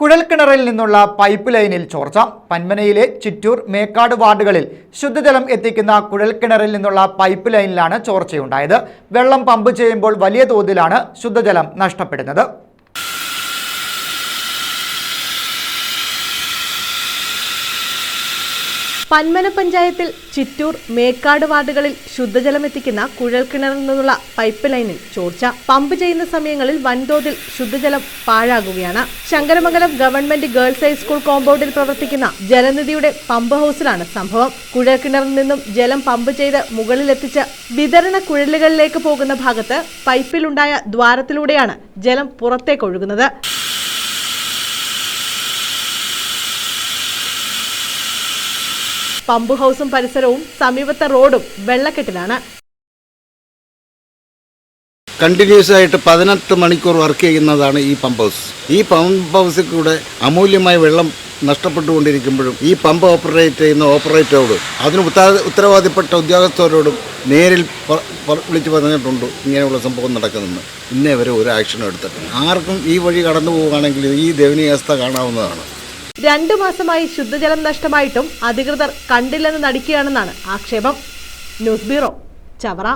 കുഴൽക്കിണറിൽ നിന്നുള്ള പൈപ്പ് ലൈനിൽ ചോർച്ച. പന്മനയിലെ ചിറ്റൂർ മേക്കാട് വാർഡുകളിൽ ശുദ്ധജലം എത്തിക്കുന്ന കുഴൽക്കിണറിൽ നിന്നുള്ള പൈപ്പ് ലൈനിലാണ് ചോർച്ചയുണ്ടായത്. വെള്ളം പമ്പ് ചെയ്യുമ്പോൾ വലിയ തോതിലാണ് ശുദ്ധജലം നഷ്ടപ്പെടുന്നത്. പന്മന പഞ്ചായത്തിൽ ചിറ്റൂർ മേക്കാട് വാർഡുകളിൽ ശുദ്ധജലം എത്തിക്കുന്ന കുഴൽക്കിണറിൽ നിന്നുള്ള പൈപ്പ് ലൈനിൽ ചോർച്ച. പമ്പ് ചെയ്യുന്ന സമയങ്ങളിൽ വൻതോതിൽ ശുദ്ധജലം പാഴാകുകയാണ്. Sankaramangalam government girls high school കോമ്പൗണ്ടിൽ പ്രവർത്തിക്കുന്ന ജലനിധിയുടെ പമ്പ് ഹൗസിലാണ് സംഭവം. കുഴൽക്കിണറിൽ നിന്നും ജലം പമ്പ് ചെയ്ത് മുകളിലെത്തിച്ച് വിതരണ കുഴലുകളിലേക്ക് പോകുന്ന ഭാഗത്ത് പൈപ്പിലുണ്ടായ ദ്വാരത്തിലൂടെയാണ് ജലം പുറത്തേക്കൊഴുകുന്നത്. പമ്പ് ഹൗസും പരിസരവും സമീപത്തെ റോഡും വെള്ളക്കെട്ടിലാണ്. കണ്ടിന്യൂസ് ആയിട്ട് പതിനെട്ട് മണിക്കൂർ വർക്ക് ചെയ്യുന്നതാണ് ഈ പമ്പ് ഹൗസ്. ഈ പമ്പ് ഹൗസിൽ കൂടെ അമൂല്യമായ വെള്ളം നഷ്ടപ്പെട്ടുകൊണ്ടിരിക്കുമ്പോഴും ഈ പമ്പ് ഓപ്പറേറ്റ് ചെയ്യുന്ന ഓപ്പറേറ്ററോടും അതിന് ഉത്താ- ഉത്തരവാദിപ്പെട്ട ഉദ്യോഗസ്ഥരോടും നേരിൽ വിളിച്ചു പറഞ്ഞിട്ടുണ്ട് ഇങ്ങനെയുള്ള സംഭവം നടക്കുന്നെന്ന്. ഇന്നേ വരെ ഒരു ആക്ഷനും എടുത്തിട്ടില്ല. ആർക്കും ഈ വഴി കടന്നു പോവുകയാണെങ്കിൽ ഈ ദയനീയാവസ്ഥ കാണാവുന്നതാണ്. രണ്ടു മാസമായി ശുദ്ധജലം നഷ്ടമായിട്ടും അധികൃതർ കണ്ടില്ലെന്ന് നടിക്കുകയാണെന്നാണ് ആക്ഷേപം. News bureau Chavara.